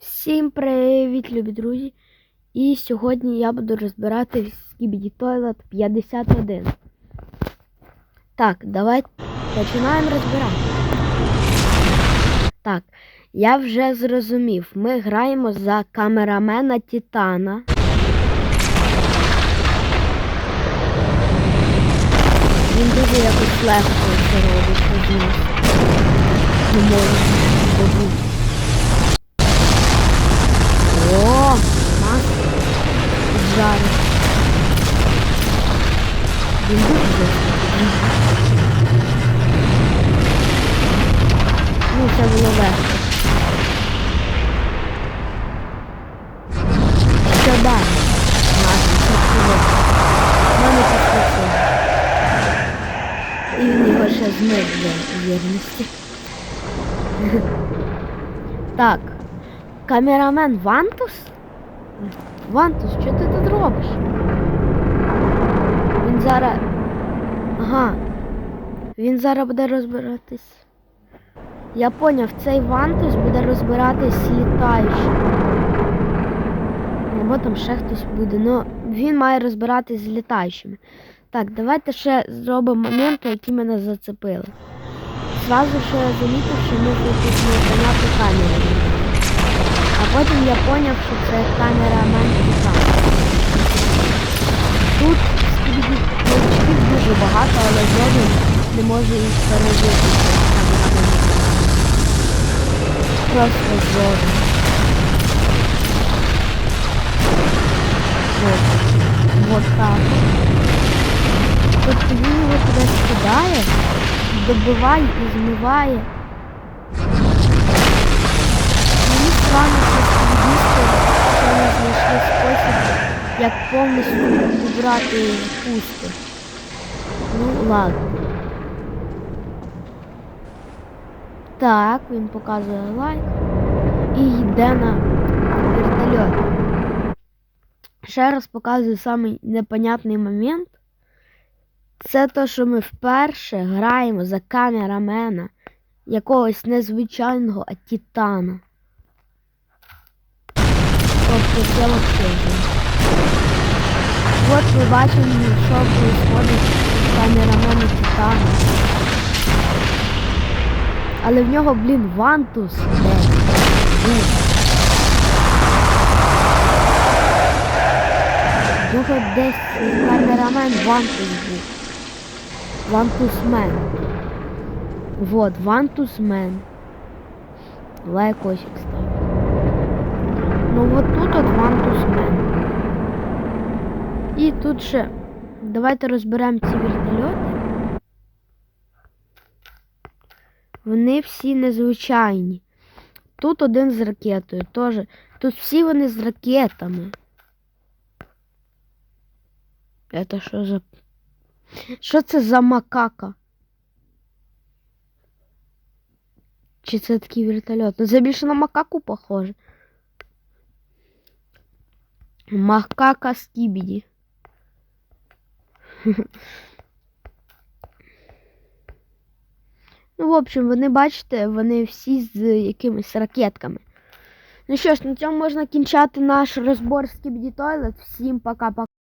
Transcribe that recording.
Всім привіт, любі друзі! І сьогодні я буду розбирати Skibidi Toilet 51. Так, давайте починаємо розбирати. Так, я вже зрозумів. Ми граємо за камерамена Титана. Він дуже якось легко це робить. Не можу забути. Ну, це було легко. Що далі? Нас підсвітило. Мене підсвітило. І він його ще змив для. Так. Камерамен Вантус? Вантус, що ти тут робиш? Зараз. Ага. Він зараз буде розбиратись. Я поняв, цей Вантус буде розбиратись літаючим. Або там ще хтось буде. Ну, він має розбиратись з літаючими. Так, давайте ще зробимо моменти, які мене зацепили. Зразу ще я замітив, що ми тут непонятну камеру. А потім я зрозумів, що це камера Мантіка. Може їх пережити. Просто жоден. Вот. Вот так. Тобто він його туди скидає, добиває і змиває. Мені странно, що активісти ще не знайшли спосіб, як повністю убрати пусти. Ну, ладно. Так, він показує лайк і йде на вертольот. Ще раз показую самий непонятний момент. Це те, що ми вперше граємо за камерамена якогось незвичайного, а титана. Тобто це вообще. От ми бачимо, що происходить з камерамена Титана. Але в нього, блін, вантус. Нього десь камерамен вантус був. Вантусмен. Вот, вантусмен. Лайкосик ставлю. Ну вот тут от вантусмен. І тут ще. Давайте розберемо ці вертольоти. Вони всі незвичайні. Тут один з ракетою теж. Тут всі вони з ракетами. Это що за. Що це за макака? Чи це такий вертольот? Ну це більше на макаку похоже. Макака скібіді. Ну, в общем, вони, бачите, вони всі з якимись ракетками. Ну що ж, на цьому можна кінчати наш розбор Skibidi Toilet. Всім пока-пока.